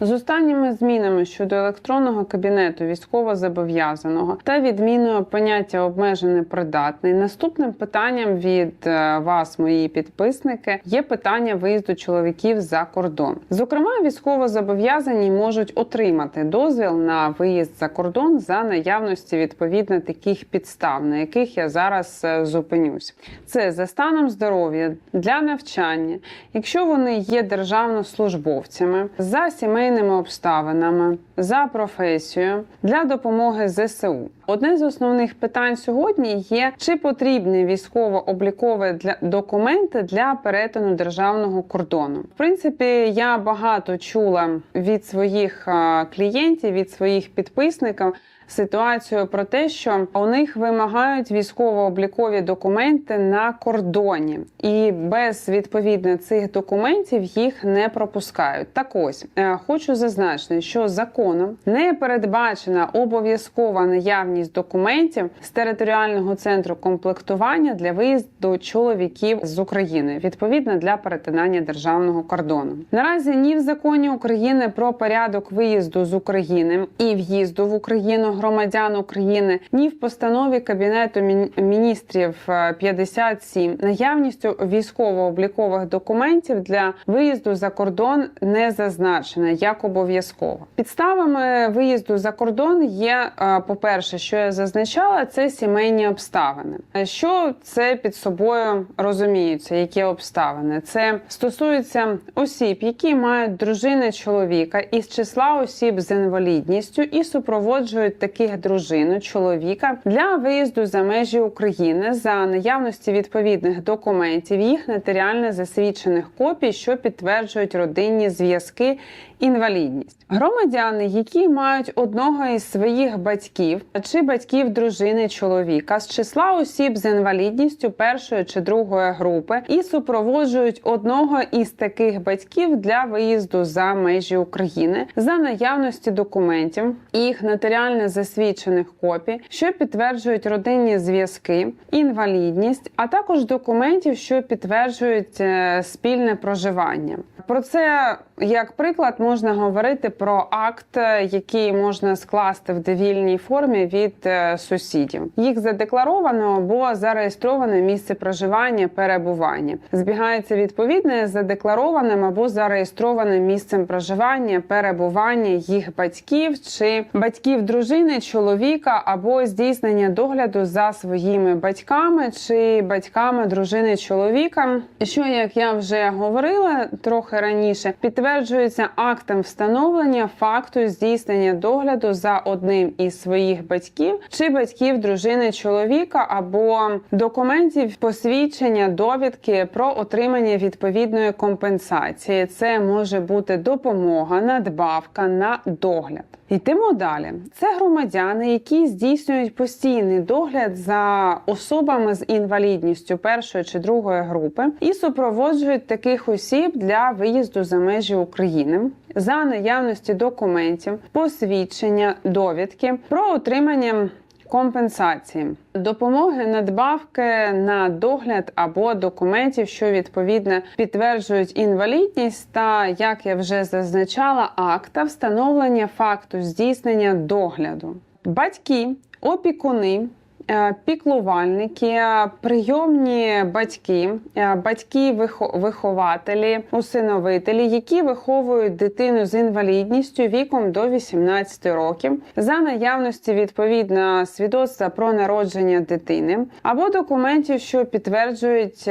З останніми змінами щодо електронного кабінету військовозобов'язаного та відміною поняття обмежений придатний, наступним питанням від е, вас, мої підписники, є питання виїзду чоловіків за кордон. Зокрема, військовозобов'язані можуть отримати дозвіл на виїзд за кордон за наявності відповідно таких підстав, на яких я зараз е, зупинюсь. Це за станом здоров'я для навчання, якщо вони є державнослужбовцями, за сімейними обставинами, за професією для допомоги ЗСУ. Одне з основних питань сьогодні є чи потрібні військово-облікові для документи для перетину державного кордону. В принципі, я багато чула від своїх клієнтів, від своїх підписників ситуацію про те, що у них вимагають військово-облікові документи на кордоні, і без відповідно цих документів їх не пропускають. Так ось е, хочу зазначити, що законом не передбачена обов'язкова наявність документів з територіального центру комплектування для виїзду чоловіків з України, відповідно для перетинання державного кордону. Наразі ні в законі України про порядок виїзду з України і в'їзду в Україну громадян України, ні в постанові Кабінету Мін- міністрів е, 57 наявністю військово-облікових документів для виїзду за кордон не зазначена як обов'язково. Підставами виїзду за кордон є, е, по-перше, що я зазначала, це сімейні обставини. Що це під собою розуміються? Які обставини? Це стосується осіб, які мають дружини чоловіка із числа осіб з інвалідністю і супроводжують таких дружину чоловіка для виїзду за межі України за наявності відповідних документів, їх нотаріально засвідчених копій, що підтверджують родинні зв'язки. Інвалідність громадяни, які мають одного із своїх батьків чи батьків дружини чоловіка з числа осіб з інвалідністю першої чи другої групи, і супроводжують одного із таких батьків для виїзду за межі України за наявності документів їх нотаріально засвідчених копій, що підтверджують родинні зв'язки, інвалідність, а також документів, що підтверджують е, спільне проживання. Про це як приклад можна говорити про акт, який можна скласти в довільній формі від е, сусідів. Їх задекларовано або зареєстроване місце проживання, перебування. Збігається відповідне задекларованим або зареєстрованим місцем проживання, перебування їх батьків чи батьків дружини, чоловіка або здійснення догляду за своїми батьками чи батьками дружини чоловіка, що як я вже говорила трохи раніше, підтверджується актом встановлення факту здійснення догляду за одним із своїх батьків чи батьків дружини чоловіка або документів посвідчення довідки про отримання відповідної компенсації. Це може бути допомога, надбавка на догляд. Йдемо далі. Це громадяни, які здійснюють постійний догляд за особами з інвалідністю першої чи другої групи і супроводжують таких осіб для виїзду за межі України за наявності документів, посвідчення, довідки про отримання. Компенсації, допомоги, надбавки на догляд або документів, що відповідно підтверджують інвалідність, та як я вже зазначала, акта встановлення факту здійснення догляду. Батьки, опікуни. Е, Піклувальники, е, прийомні батьки, е, батьки-вихователі, усиновителі, які виховують дитину з інвалідністю віком до 18 років, за наявності відповідно свідоцтва про народження дитини або документів, що підтверджують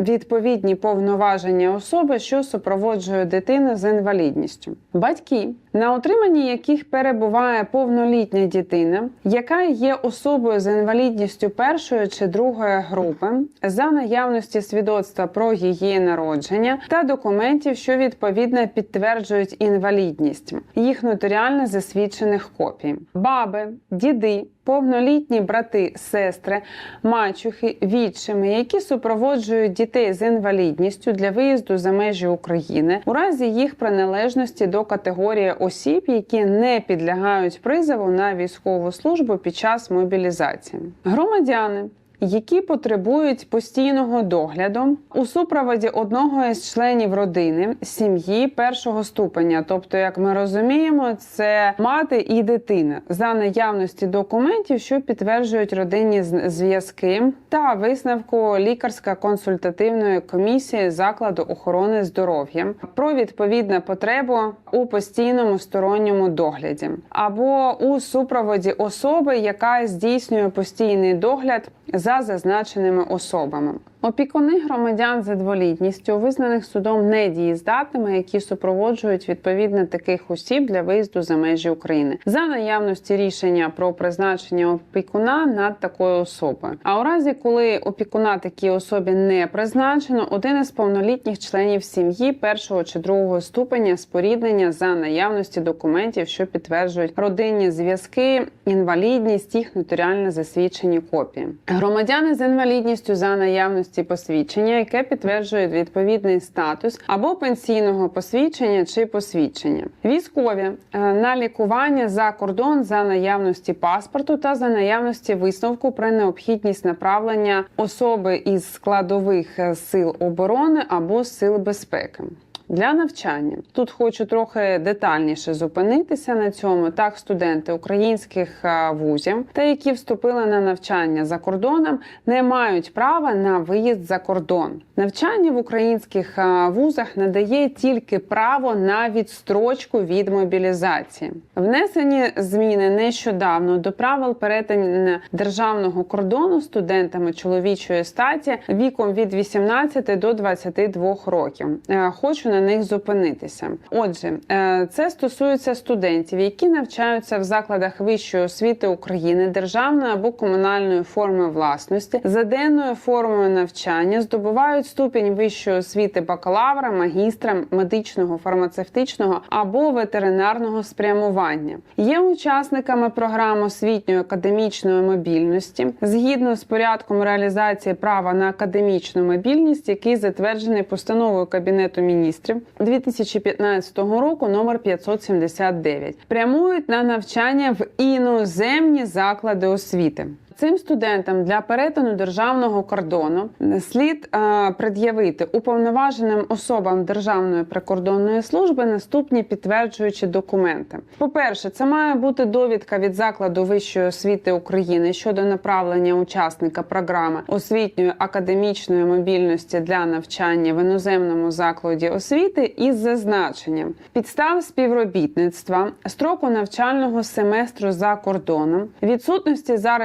відповідні повноваження особи, що супроводжує дитину з інвалідністю. Батьки, на утриманні яких перебуває повнолітня дитина, яка є особою з інвалідністю першої чи другої групи, за наявності свідоцтва про її народження та документів, що відповідно підтверджують інвалідність, їх нотаріально засвідчених копій, баби, діди. Повнолітні брати, сестри, мачухи, відчими, які супроводжують дітей з інвалідністю для виїзду за межі України, у разі їх приналежності до категорії осіб, які не підлягають призову на військову службу під час мобілізації. Громадяни, які потребують постійного догляду у супроводі одного із членів родини, сім'ї першого ступеня. Тобто, як ми розуміємо, це мати і дитина за наявності документів, що підтверджують родинні зв'язки, та висновку лікарсько-консультативної комісії закладу охорони здоров'я про відповідну потребу у постійному сторонньому догляді або у супроводі особи, яка здійснює постійний догляд за зазначеними особами. Опікуни громадян з інвалідністю, визнаних судом недієздатними, які супроводжують відповідно таких осіб для виїзду за межі України, за наявності рішення про призначення опікуна над такою особою. А у разі, коли опікуна такій особі не призначено, один із повнолітніх членів сім'ї першого чи другого ступеня споріднення за наявності документів, що підтверджують родинні зв'язки, інвалідність, їх нотаріально засвідчені копії. Громадяни з інвалідністю за наявності посвідчення, яке підтверджує відповідний статус або пенсійного посвідчення чи посвідчення. Військові е, на лікування за кордон за наявності паспорту та за наявності висновку про необхідність направлення особи із складових е, сил оборони або сил безпеки. Для навчання тут хочу трохи детальніше зупинитися на цьому. Так, студенти українських е, вузів та які вступили на навчання за кордоном, не мають права на виїзд за кордон. Навчання в українських е, вузах надає тільки право на відстрочку від мобілізації. Внесені зміни нещодавно до правил перетину державного кордону студентами чоловічої статі віком від 18 до 22 років. Е, Хочу на них зупинитися. Отже, е, це стосується студентів, які навчаються в закладах вищої освіти України, державної або комунальної форми власності, за денною формою навчання здобувають ступінь вищої освіти бакалавра, магістра, медичного, фармацевтичного або ветеринарного спрямування. Є учасниками програм освітньої академічної мобільності згідно з порядком реалізації права на академічну мобільність, який затверджений постановою Кабінету міністрів 2015 року номер 579. Прямують на навчання в іноземні заклади освіти. Цим студентам для перетину державного кордону слід е, пред'явити уповноваженим особам Державної прикордонної служби наступні підтверджуючі документи. По-перше, це має бути довідка від закладу вищої освіти України щодо направлення учасника програми освітньої академічної мобільності для навчання в іноземному закладі освіти із зазначенням підстав співробітництва, строку навчального семестру за кордоном, відсутності за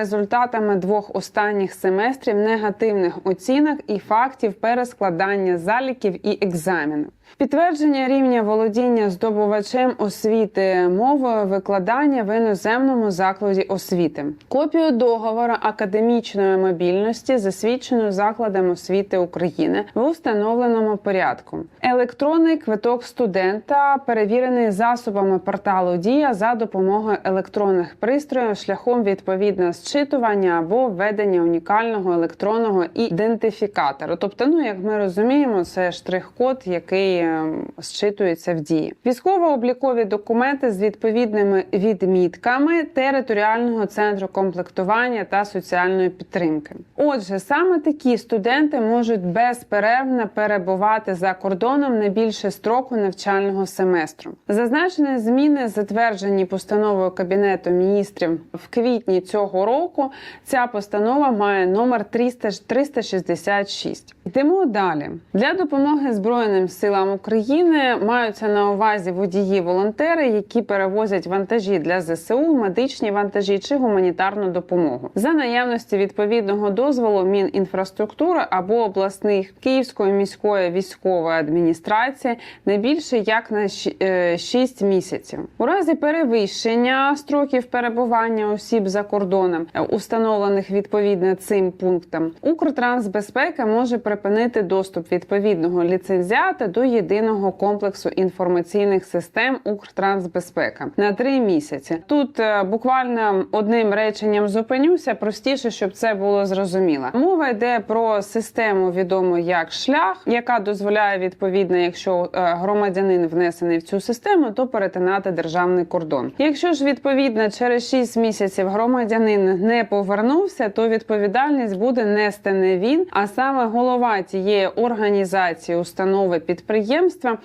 результатами двох останніх семестрів негативних оцінок і фактів перескладання заліків і екзаменів. Підтвердження рівня володіння здобувачем освіти мовою викладання в іноземному закладі освіти, копію договору академічної мобільності, засвідчену закладом освіти України в установленому порядку, електронний квиток студента, перевірений засобами порталу Дія за допомогою електронних пристроїв шляхом відповідно зчитування або введення унікального електронного ідентифікатору. Тобто, ну як ми розуміємо, це штрих-код, який е, зчитується в дії. Військово-облікові документи з відповідними відмітками територіального центру комплектування та соціальної підтримки. Отже, саме такі студенти можуть безперервно перебувати за кордоном не більше строку навчального семестру. Зазначені зміни затверджені постановою Кабінету міністрів в квітні цього року. Ця постанова має номер 300 366. Йдемо далі. Для допомоги Збройним силам України маються на увазі водії-волонтери, які перевозять вантажі для ЗСУ, медичні вантажі чи гуманітарну допомогу. За наявності відповідного дозволу Мінінфраструктури або обласних Київської міської військової адміністрації не більше як на 6 місяців. У разі перевищення строків перебування осіб за кордоном, е, установлених відповідно цим пунктам, Укртрансбезпека може припинити доступ відповідного ліцензіата до єдиного комплексу інформаційних систем Укртрансбезпека на три місяці. Тут е, буквально одним реченням зупинюся, простіше, щоб це було зрозуміло. Мова йде про систему, відому як шлях, яка дозволяє відповідно, якщо е, громадянин внесений в цю систему, то перетинати державний кордон. Якщо ж відповідно через 6 місяців громадянин не повернувся, то відповідальність буде нести не він, а саме голова тієї організації, установи підприємства,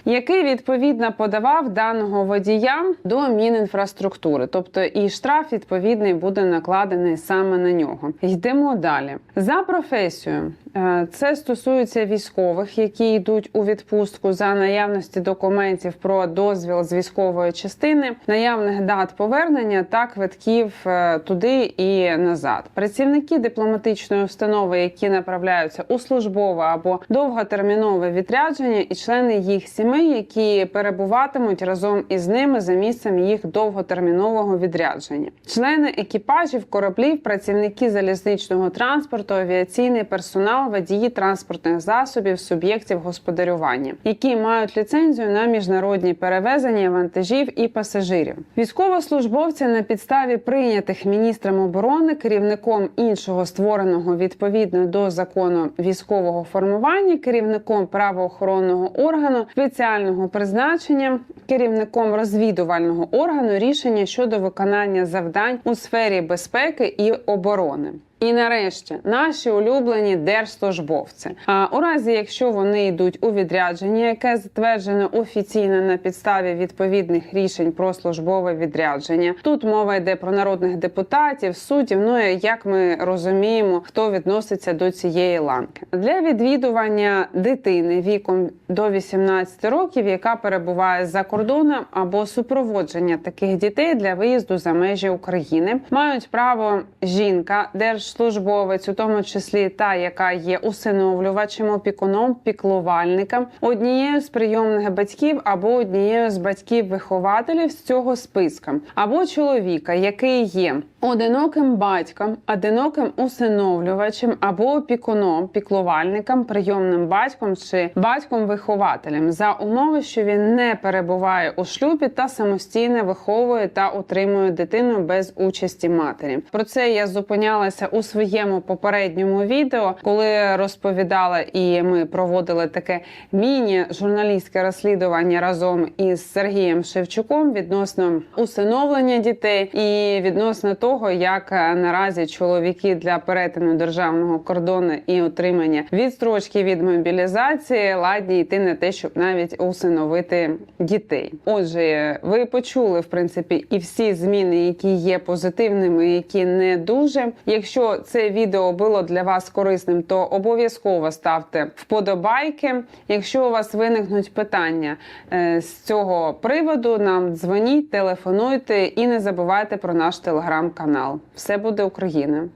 який відповідно подавав даного водія до Мінінфраструктури. Тобто і штраф відповідний буде накладений саме на нього. Йдемо далі за професією. Е, Це стосується військових, які йдуть у відпустку за наявності документів про дозвіл з військової частини, наявних дат повернення та квитків е, туди і назад. Працівники дипломатичної установи, які направляються у службове або довготермінове відрядження, і члени їх сімей, які перебуватимуть разом із ними за місцем їх довготермінового відрядження, члени екіпажів, кораблів, працівники залізничного транспорту, авіаційний персонал, водії транспортних засобів, суб'єктів господарювання, які мають ліцензію на міжнародні перевезення вантажів і пасажирів. Військовослужбовці на підставі прийнятих міністром оборони керівником іншого створеного відповідно до закону військового формування, керівником правоохоронного органу спеціального призначення, керівником розвідувального органу рішення щодо виконання завдань у сфері безпеки і оборони. І нарешті наші улюблені держслужбовці. А у разі, якщо вони йдуть у відрядження, яке затверджено офіційно на підставі відповідних рішень про службове відрядження, тут мова йде про народних депутатів, суддів. Ну як ми розуміємо, хто відноситься до цієї ланки для відвідування дитини віком до 18 років, яка перебуває за кордоном або супроводження таких дітей для виїзду за межі України, мають право жінка, держслужбовець, у тому числі та, яка є усиновлювачем, опікуном, піклувальником, однією з прийомних батьків або однією з батьків-вихователів з цього списка, або чоловіка, який є одиноким батьком, одиноким усиновлювачем або опікуном, піклувальником, прийомним батьком чи батьком-вихователем за умови, що він не перебуває у шлюбі та самостійно виховує та утримує дитину без участі матері. Про це я зупинялася у своєму попередньому відео, коли розповідала і ми проводили таке міні-журналістське розслідування разом із Сергієм Шевчуком відносно усиновлення дітей і відносно того, як е, наразі чоловіки для перетину державного кордону і отримання відстрочки від мобілізації ладні йти на те, щоб навіть усиновити дітей. Отже, ви почули в принципі і всі зміни, які є позитивними, які не дуже. Якщо це відео було для вас корисним, то обов'язково ставте вподобайки. Якщо у вас виникнуть питання е, з цього приводу, нам дзвоніть, телефонуйте і не забувайте про наш телеграм-канал. Все буде Україна!